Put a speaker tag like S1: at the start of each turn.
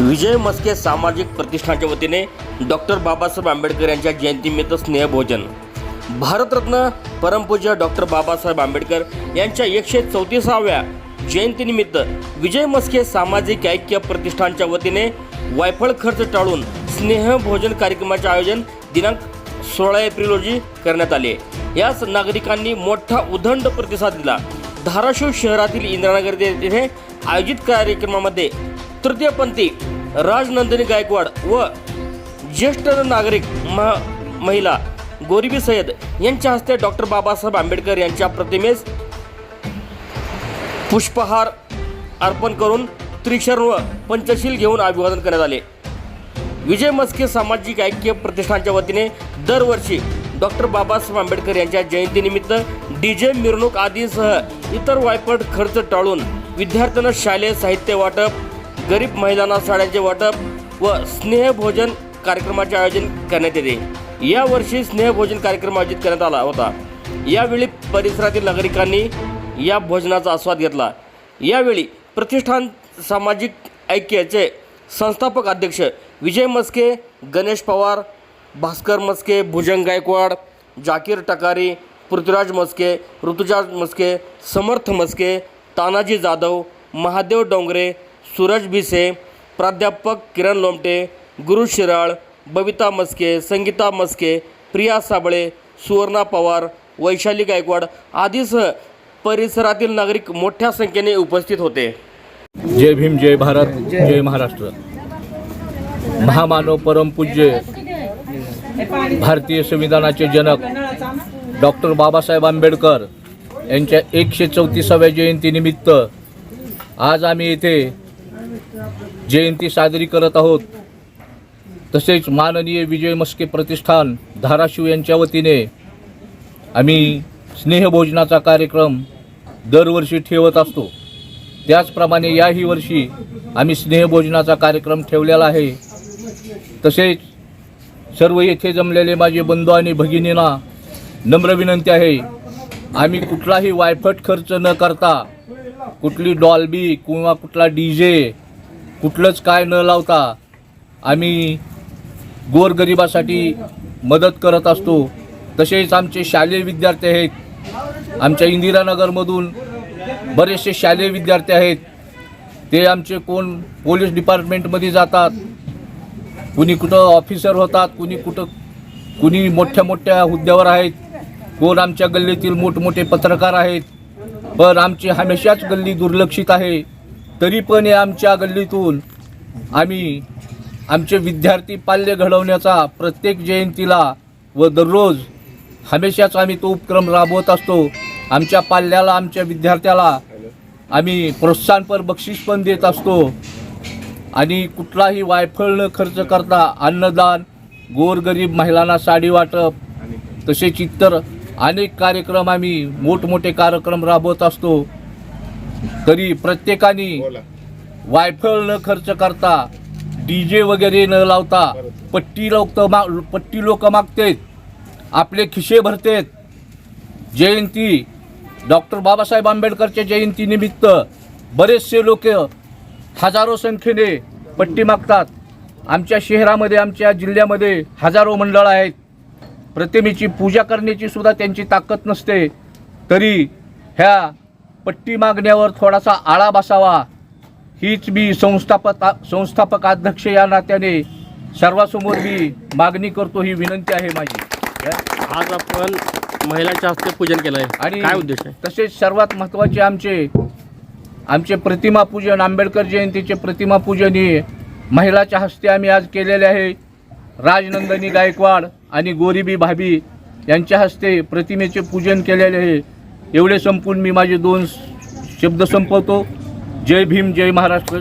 S1: विजय मस्के सामाजिक प्रतिष्ठानच्या वतीने डॉक्टर बाबासाहेब आंबेडकर यांच्या जयंतीनिमित्त स्नेहभोजन. भारतरत्न परमपूज्य डॉक्टर बाबासाहेब आंबेडकर यांच्या एकशे चौतीसाव्या जयंतीनिमित्त विजय मस्के सामाजिक ऐक्य प्रतिष्ठानच्या वतीने वायफळ खर्च टाळून स्नेहभोजन कार्यक्रमाचे आयोजन दिनांक सोळा एप्रिल रोजी करण्यात आले. यास नागरिकांनी मोठा उदंड प्रतिसाद दिला. धाराशिव शहरातील इंदिरानगर येथे आयोजित कार्यक्रमामध्ये तृतीयपंथी राजनंदिनी गायकवाड व ज्येष्ठ नागरिक मह महिला गोरिबी सय्यद यांच्या हस्ते डॉक्टर बाबासाहेब आंबेडकर यांच्या प्रतिमेस पुष्पहार अर्पण करून त्रिशरण व पंचशील घेऊन अभिवादन करण्यात आले. विजय मस्के सामाजिक ऐक्य प्रतिष्ठानच्या वतीने दरवर्षी डॉक्टर बाबासाहेब आंबेडकर यांच्या जयंतीनिमित्त डी जे मिरवणूक आदींसह इतर वायपट खर्च टाळून विद्यार्थ्यांना शालेय साहित्य वाटप गरीब महिलांना साड्यांचे वाटप व स्नेहभोजन कार्यक्रमाचे आयोजन करण्यात येते. यावर्षी स्नेहभोजन कार्यक्रम आयोजित करण्यात आला होता. यावेळी परिसरातील नागरिकांनी या भोजनाचा आस्वाद घेतला. यावेळी प्रतिष्ठान सामाजिक ऐक्याचे संस्थापक अध्यक्ष विजय मस्के गणेश पवार भास्कर मस्के भुजंग गायकवाड जाकीर टकारी पृथ्वीराज मस्के ऋतुजाज मस्के समर्थ मस्के तानाजी जाधव महादेव डोंगरे सूरज भिसे प्राध्यापक किरण लोमटे गुरु शिराळ बबिता मस्के संगीता मस्के प्रिया साबळे सुवर्णा पवार वैशाली गायकवाड आदीसह परिसरातील नागरिक मोठ्या संख्येने उपस्थित होते.
S2: जय भीम जय भारत जय महाराष्ट्र. महामानव परमपूज्य भारतीय संविधानाचे जनक डॉक्टर बाबासाहेब आंबेडकर यांच्या एकशे चौतीसाव्या जयंतीनिमित्त आज आम्ही येथे जयंती साजरी करत आहोत. तसेच माननीय विजय मस्के प्रतिष्ठान धाराशिव यांच्या वतीने आम्ही स्नेहभोजनाचा कार्यक्रम दरवर्षी ठेवत असतो. त्याचप्रमाणे याही वर्षी आम्ही स्नेहभोजनाचा कार्यक्रम ठेवलेला आहे. तसेच सर्व येथे जमलेले माझे बंधू आणि भगिनींना नम्र विनंती आहे. आम्ही कुठलाही वायफट खर्च न करता कुठली डॉल्बी किंवा कुठला डी जे कुठलंच काय न लावता आम्ही गोरगरिबासाठी मदत करत असतो. तसेच आमचे शालेय विद्यार्थी आहेत. आमच्या इंदिरानगरमधून बरेचसे शालेय विद्यार्थी आहेत. ते आमचे कोण पोलीस डिपार्टमेंटमध्ये जातात. कुणी कुठं ऑफिसर होतात कुणी कुठं कुणी मोठ्या मोठ्या हुद्द्यावर आहेत. कोण आमच्या गल्लीतील मोठमोठे पत्रकार आहेत. पण आमची हमेशाच गल्ली दुर्लक्षित आहे. तरी पण या आमच्या गल्लीतून आम्ही आमचे विद्यार्थी पाल्य घडवण्याचा प्रत्येक जयंतीला व दररोज हमेशाच आम्ही तो उपक्रम राबवत असतो. आमच्या पाल्याला आमच्या विद्यार्थ्याला आम्ही प्रोत्साहनपर बक्षीस पण देत असतो. आणि कुठलाही वायफळ न खर्च करता अन्नदान गोरगरीब महिलांना साडी वाटप तसेच इतर अनेक कार्यक्रम आम्ही मोठमोठे कार्यक्रम राबवत असतो. तरी प्रत्येकाने वायफळ न खर्च करता डी जे वगैरे न लावता पट्टी लोक मा पट्टी लोक मागतेत आपले खिशे भरतेत. जयंती डॉक्टर बाबासाहेब आंबेडकरच्या जयंतीनिमित्त बरेचसे लोक हजारो संख्येने पट्टी मागतात. आमच्या शहरामध्ये आमच्या जिल्ह्यामध्ये हजारो मंडळं आहेत. प्रतिमेची पूजा करण्याची सुद्धा त्यांची ताकद नसते. तरी ह्या पट्टी मागण्यावर थोडासा आळा बसावा. हीच मी संस्थापक संस्थापक अध्यक्ष या नात्याने सर्वासमोर मी मागणी करतो ही विनंती आहे माझी.
S1: आज आपण महिलांच्या हस्ते पूजन केलं आहे
S2: आणि
S1: काय उद्देश आहे?
S2: तसेच सर्वात महत्त्वाचे आमचे आमचे प्रतिमा पूजन आंबेडकर जयंतीचे प्रतिमा पूजन हे महिलाच्या हस्ते आम्ही आज केलेले आहे. राजनंदनी गायकवाड आणि गोरीबी भाभी यांच्या हस्ते प्रतिमेचे पूजन केलेले आहे. एवढे संपून मी माझे दोन शब्द संपवतो. जय भीम जय महाराष्ट्र.